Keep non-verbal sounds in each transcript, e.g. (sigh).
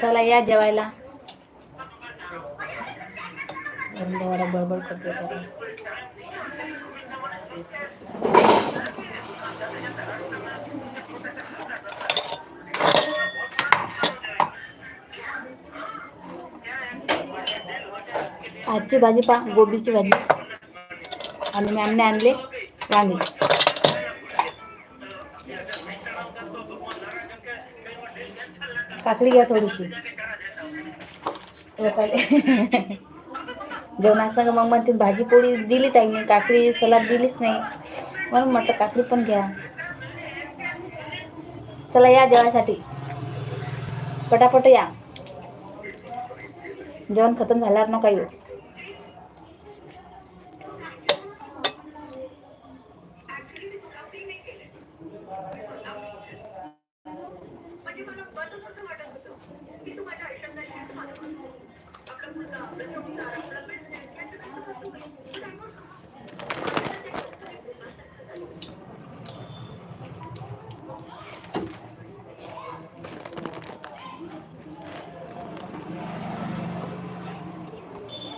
चला या जेवायला. बडबड करते आजची भाजी पा गोबीची भाजी. आणि मॅमने आणले वांगे काकडी घ्या थोडीशी. हो, जेवण पहिले. जेवणासंग मग म्हणते भाजी पोळी दिली ताईने काकडी सलाड दिलीच नाही. म्हणून म्हटलं काकडी पण घ्या. चला या जेवायसाठी पटापट या. जेवण खतम झाल्यावर नका येऊ.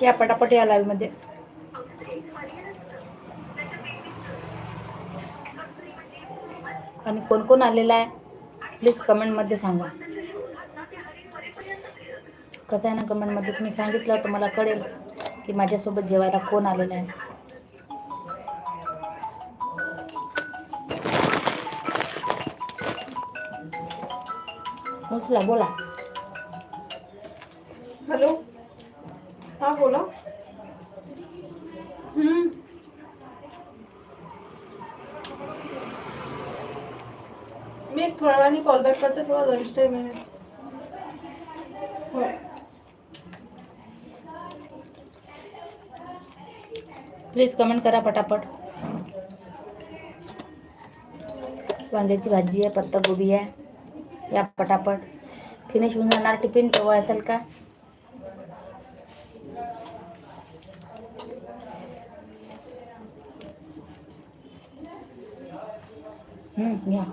या पटापट या लाईव्हमध्ये. आणि कोण कोण आलेला आहे प्लीज कमेंटमध्ये सांगा. कसं आहे ना कमेंटमध्ये तुम्ही सांगितलं तर मला कळेल की माझ्यासोबत जेवायला कोण आलेलं आहे. उचला बोला. हॅलो? हा बोला. हम्म. मी एक थोड्या वेळाने कॉल बॅक करते थोडा लंच टाईम आहे. हो. प्लीज कमेंट करा पटापट. वांग्याची भाजी आहे पत्ता गोबी आहे. या पटापट. फिनिश होऊन जाणार टिफिन तेव्हा असेल का? या.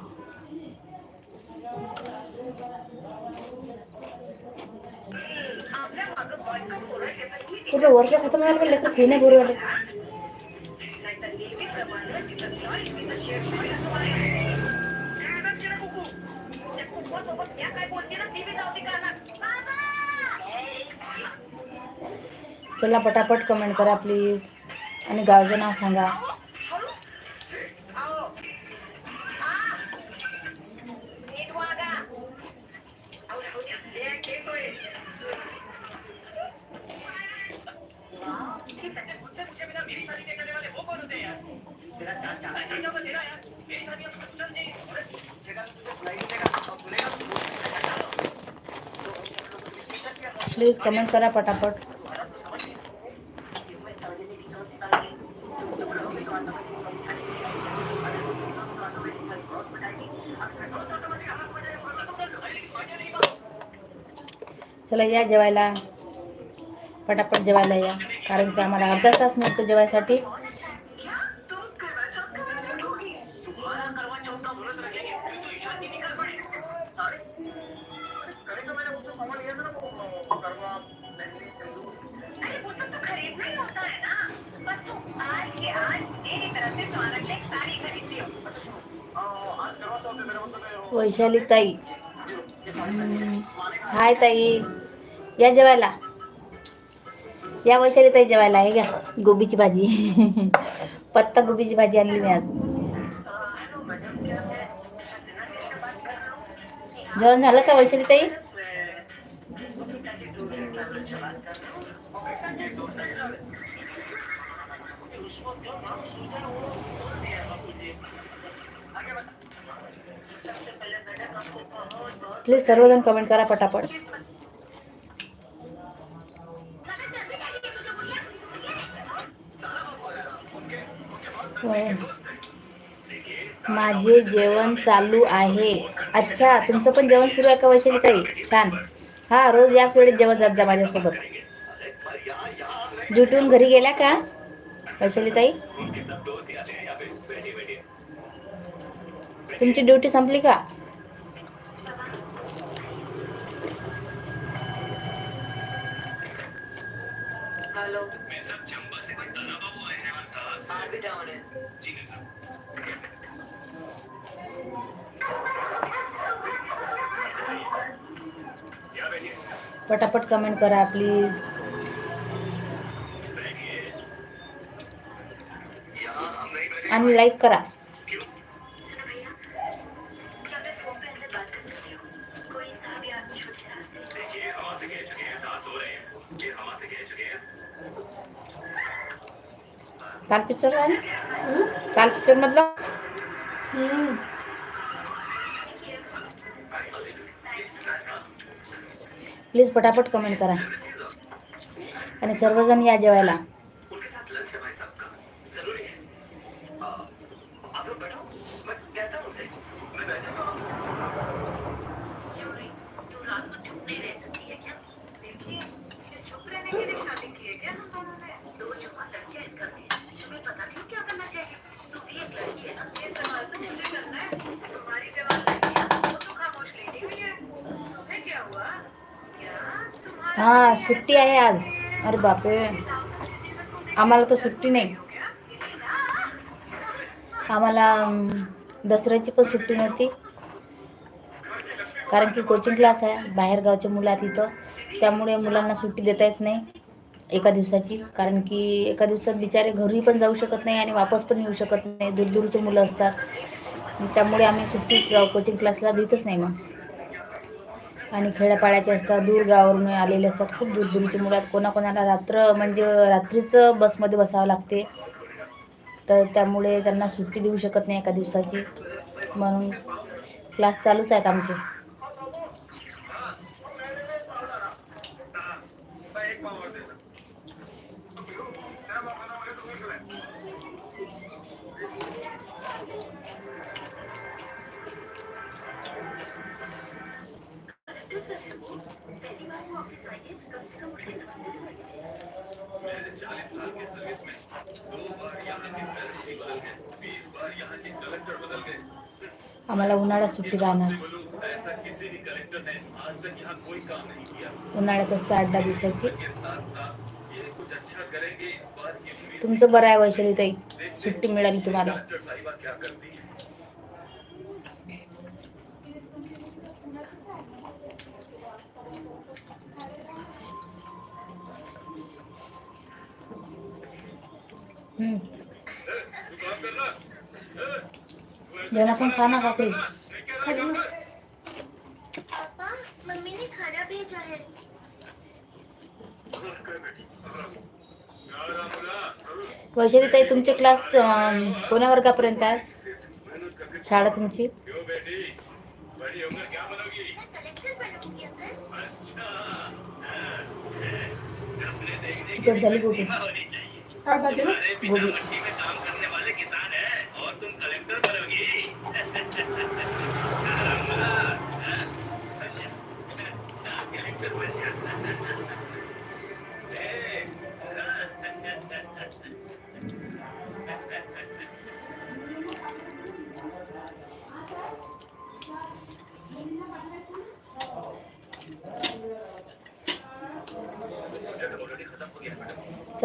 तुझं वर्ष खतम व्हायला पण लेकर घेणे बरोबर वाटत चला पटापट कमेंट करा प्लीज आणि गावचं नाव सांगा. प्लीज कमेंट करा पटापट. चला या जेवायला. पटापट जेवायला या कारण की आम्हाला अर्धा तास मिळतो जेवायसाठी. वैशाली ताई. हाय ताई. या जेवायला. या वैशाली ताई जेवायला आहे घ्या गोबीची भाजी. (laughs) पत्ता गोबीची भाजी आणली मी आज. जेवण झालं का वैशाली ताई? प्लीज सर्वजण कमेंट करा पटापट. माझे जेवण चालू आहे. अच्छा तुमचं पण जेवण सुरू आहे का वैशाली ताई? छान. हा रोज याच वेळेत जेवण जात जा माझ्यासोबत. ड्युटीहून घरी गेल्या का वैशाली ताई? तुमची ड्युटी संपली का? डालो हाथ भी डाउन है पटापट कमेंट करा प्लीज आणि लाईक करा. काल पिक्चर आहे काल पिक्चर मधलं. प्लीज पटापट कमेंट करा. आणि सर्वजण या जेवायला उनके साथ लंच है भाई साहब का जरूरी है आ, आप लोग बैठो मैं कहता हूँ उनसे मैं बैठा हूँ क्यों तू रात को चुप नहीं रह सकती है क्या देखिए ये चुप रहने के लिए शादी की है क्या हम दोनों ने दो जवान लड़कियां इस घर में हैं। तुम्हें पता नहीं क्या करना चाहिए तू भी एक लड़की है ना ये सवाल तो मुझे करना है तुम्हारी जवान लड़कियां वो तो खामोश लेटी हुई है तुम्हें क्या हुआ क्या तुम्हारा हा सुट्टी आहे आज. अरे बापरे. आम्हाला तर सुट्टी नाही. आम्हाला दसऱ्याची पण सुट्टी नव्हती. कारण की कोचिंग क्लास आहे बाहेर मुलं आहेत इथं. त्यामुळे मुलांना सुट्टी देता येत नाही एका दिवसाची. कारण की एका दिवसात बिचारे घरी पण जाऊ शकत नाही आणि वापस पण येऊ शकत नाही. दूरदूरचे मुलं असतात. त्यामुळे आम्ही सुट्टी कोचिंग क्लासला देतच नाही मग. आणि खेड्यापाड्याचे असतात दूर गावावरून आलेले असतात खूप दूरदूरचे मुलं कोणाकोणाला रात्र म्हणजे रात्रीचं बसमध्ये बसावं लागते. तर त्यामुळे त्यांना सुट्टी देऊ शकत नाही एका दिवसाची. म्हणून क्लास चालूच आहेत आमचे. चालीस साल की सर्विस में दो बार यहाँ के बदल गए बीस बार यहाँ के कलेक्टर बदल गए। आम्हाला उन्हाळ्यात सुट्टी राहणार बोलूं ऐसा किसी भी कलेक्टर ने आज तक यहाँ कोई काम नहीं किया। उन्हाळ्यात असतं आठ दहा दिवसाची। तुमचं बरं आहे वैशालीताई सुट्टी मिळाली तुम्हाला। कलेक्टर साहिबा क्या करती है हम्म. तू काम कर रहा जेवणासन खा ना काकडी पापा मम्मी ने खाना भेजा है वैशालीताई तुमचे क्लास अं, कोण्या वर्गापर्यंत आहेत शाळा तुमची क्यों बेटी बड़ी होकर क्या बनोगी मैं कलेक्टर बनूंगी अंकल अच्छा सपने देखने की तिकट झाली गोबी सीमा होनी चाहिए काम करने वाले किसान है और तुम कलेक्टर भी (laughs) (laughs)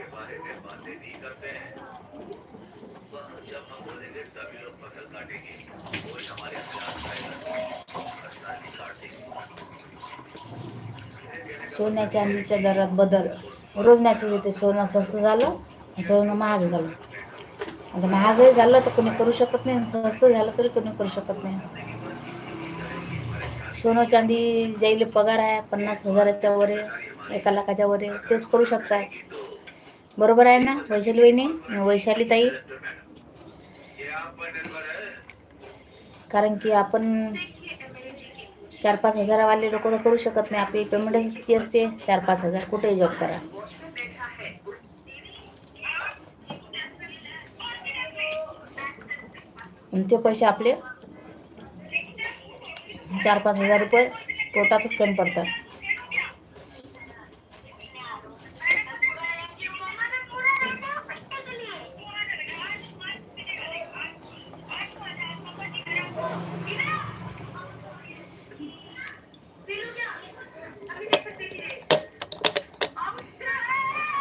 के बारे में बातें नहीं करते हैं। वह जब हम बोलेंगे तभी लोग फसल काटेंगे। कोई हमारे खिलाफ सोन्या चांदीच्या दरात बदल. रोज मॅसेज येते सोनं स्वस्त झालं सोनं महाग झालं. आता महागही झालं तर कोणी करू शकत नाही. आणि स्वस्त झालं तरी कोणी करू शकत नाही. सोनं चांदी जाईल पगार आहे पन्नास हजाराच्या वर आहे, एका लाखाच्या वर आहे, तेच करू शकताय बरोबर आहे ना वैशाली वहिनी वैशाली ताई कारण की आपण चार पाच हजारावाले लोक तर करू शकत नाही. आपली पेमेंटच किती असते? चार पाच हजार. कुठेही जॉब करा. आणि ते पैसे आपले चार पाच हजार रुपये पोटातच कमी पडतात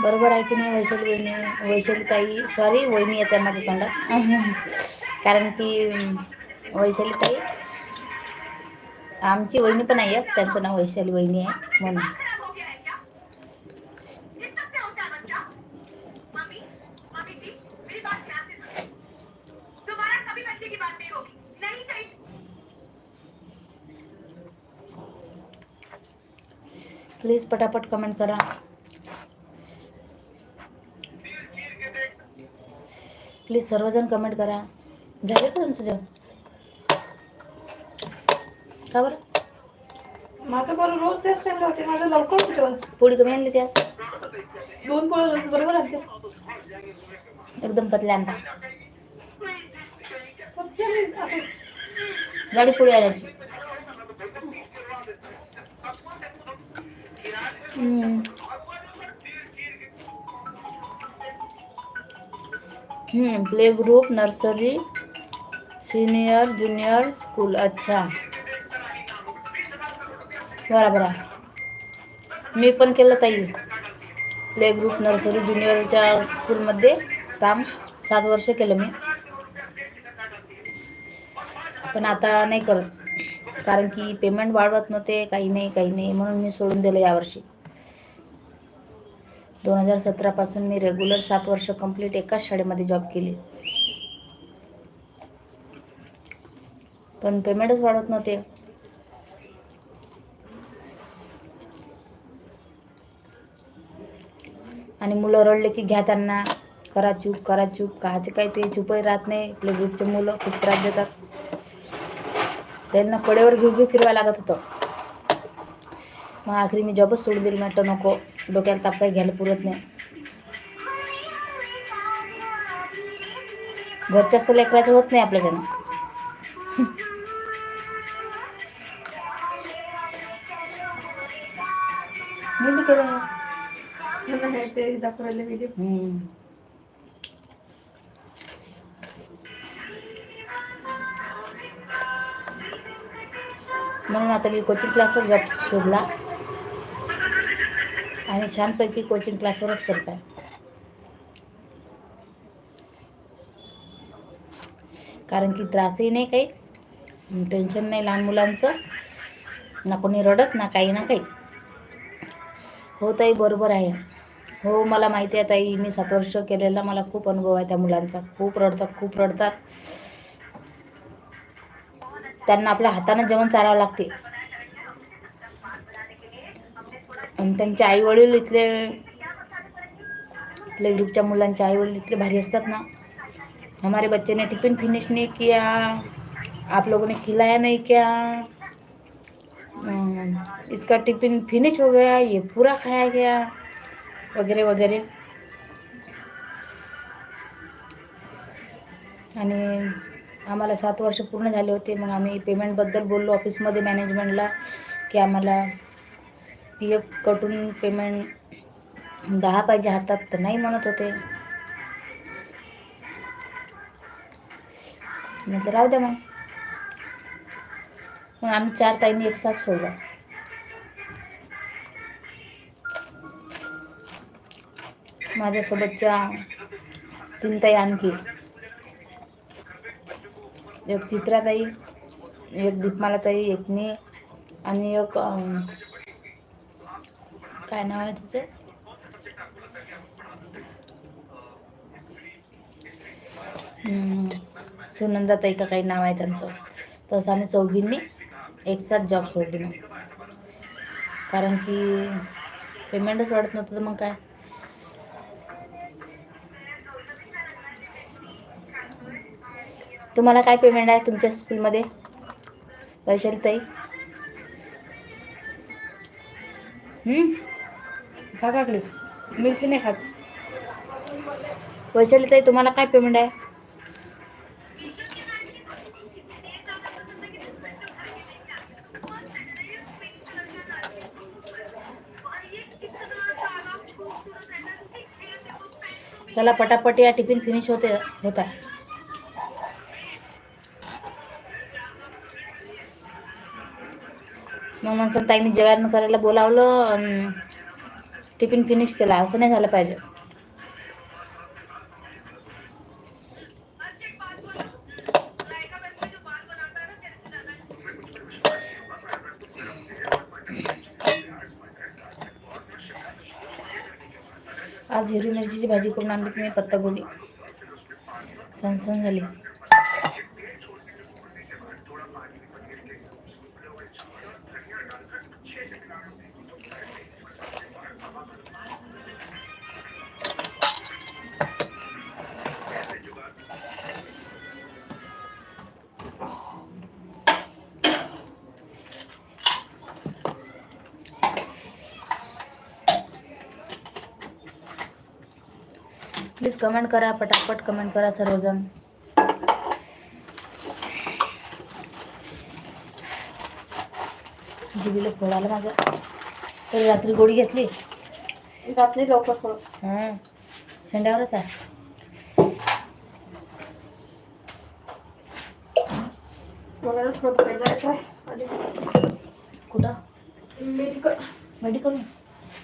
बरोबर आहे की नाही वैशाली वहिनी वैशाली ताई सॉरी वहिनी येते माझ्या तोंडात. (laughs) कारण की अं, वैशाली ताई आमची वहिनी पण आहे त्यांचं नाव वैशाली वहिनी आहे म्हणून. खराब हो गया है क्या ये सबसे होता है बच्चा मम्मी मम्मी जी मेरी बात ध्यान से सुनो दोबारा कभी बच्चे की बात नहीं होगी नहीं चाहिए प्लीज पटापट कमेंट करा प्लीज सर्वजण कमेंट करा. झाले का तुमचं जेवण? का बरं? माझं बरं रोज तेच टाइम होते माझं लवकर होतं पोळी कमी आणली त्यास दोन पोळं रोज बरोबर आणते एकदम पतल्या आणता फक्त मी आता. गाडी पोळी आणायची. हम्म. Play group nursery senior junior school. अच्छा. बराबर मी पण केलं ताई. प्ले ग्रुप नर्सरी ज्युनियरच्या स्कूलमध्ये काम. सात वर्ष केलं मी. पण आता नाही करत. कारण की पेमेंट वाढवत नव्हते. काही नाही काही नाही. म्हणून मी सोडून दिलं यावर्षी. दोन हजार सतरापासून मी रेग्युलर सात वर्ष कंप्लीट एकाच शाळेमध्ये जॉब केली. पण पेमेंटच वाढत नव्हते. आणि मुलं रडले की घ्या त्यांना करा चूप करा चूप काचे काय ते चुपही राहत नाही. आपले ग्रुपचे मुलं खूप त्रास देतात. त्यांना कडेवर घेऊ घेऊ फिरवायला लागत होतं. मग आखरी मी जॉबच सोडून दिली. म्हटलं नको डोक्याला ताप काही घ्यायला पुरत नाही घरच्याच तर लेकराचं होत नाही आपल्याच्यानं मी बी केलं ना. नाही ते दाखवायला व्हिडिओ हम्म. म्हणून आता मी कोचिंग क्लासवर जॉब शोधला आणि छानपैकी कोचिंग क्लासवरच करत आहे कारण की त्रासही नाही काही. टेन्शन नाही लहान मुलांचं. ना कोणी रडत ना काही ना काही. हो ताई बरोबर आहे. हो मला माहिती आहे ताई मी सात वर्ष केलेला मला खूप अनुभव आहे त्या मुलांचा. खूप रडतात खूप रडतात. त्यांना आपल्या हाताने जेवण चारावं लागते. आणि त्यांचे आई वडील इथले इथले ग्रुपच्या मुलांचे आई वडील भारी असतात ना. हमारे बच्चे ने टिफिन फिनिश नहीं किया आप लोगों ने खिलाया नहीं क्या. इसका टिफिन फिनिश हो गया ये पूरा खाया गया वगैरे वगैरे. आणि आम्हाला सात वर्ष पूर्ण झाले होते मग आम्ही पेमेंटबद्दल बोललो ऑफिसमध्ये मॅनेजमेंटला की आम्हाला पी एफ कटून पेमेंट दहा पाहिजे हातात तर नाही म्हणत होते. म्हटलं राहू द्या मग. मग आम्ही चार ताईंनी एक साथ सोडला. माझ्यासोबतच्या तीन ताई आणखी. एक चित्राताई एक दीपमालाताई एक मी आणि एक काय नाव आहे तिचं सुनंदा सुनंदाताई का काही नाव आहे त्यांचं तसं आम्ही चौघींनी एक साथ जॉब सोडली मग कारण की पेमेंटच वाढत नव्हतं तर मग काय तुम्हाला काय पेमेंट आहे तुमच्या स्कूलमध्ये वैशाली ताई हम्म? खा काकडी मिरची नाही खात. वैशाली ताई तुम्हाला काय पेमेंट आहे? चला पटापट या टिफिन फिनिश होते होता. मग म्हणून ताईने जेवण करायला बोलावलं टिफ़िन फिनिश केला, असं नाही झालं पाहिजे. आज हिरवी मिरचीची भाजी करून आणली तुम्ही पत्तागोबी सणसण झाली. प्लीज कमेंट करा पटापट कमेंट करा सर्वजण. जीबीला फोड आला माझं. तर रात्री गोळी घेतली. नाही लवकर थोडं हां. शेंड्यावरच आहे. कुठं? मेडिकल. मेडिकल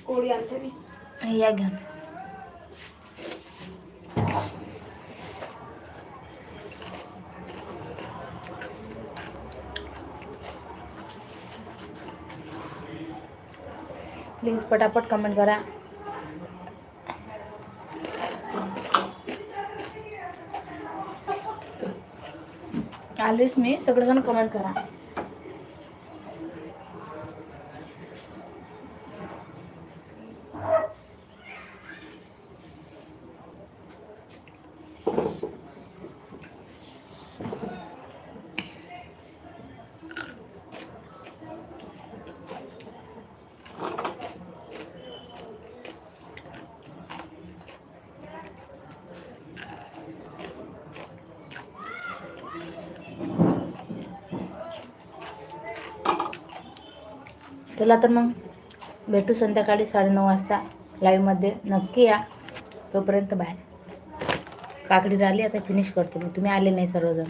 गोळी आणते मी. या घ्या. प्लीज पटापट कमेंट करा. आलीच मी सगळेजण कमेंट करा. चला तर मग. भेटू संध्याकाळी साडेनऊ वाजता. लाईव्हमध्ये नक्की या. तोपर्यंत बाय. काकडी राहिली आता फिनिश करतो मी. तुम्ही आले नाही सर्वजण.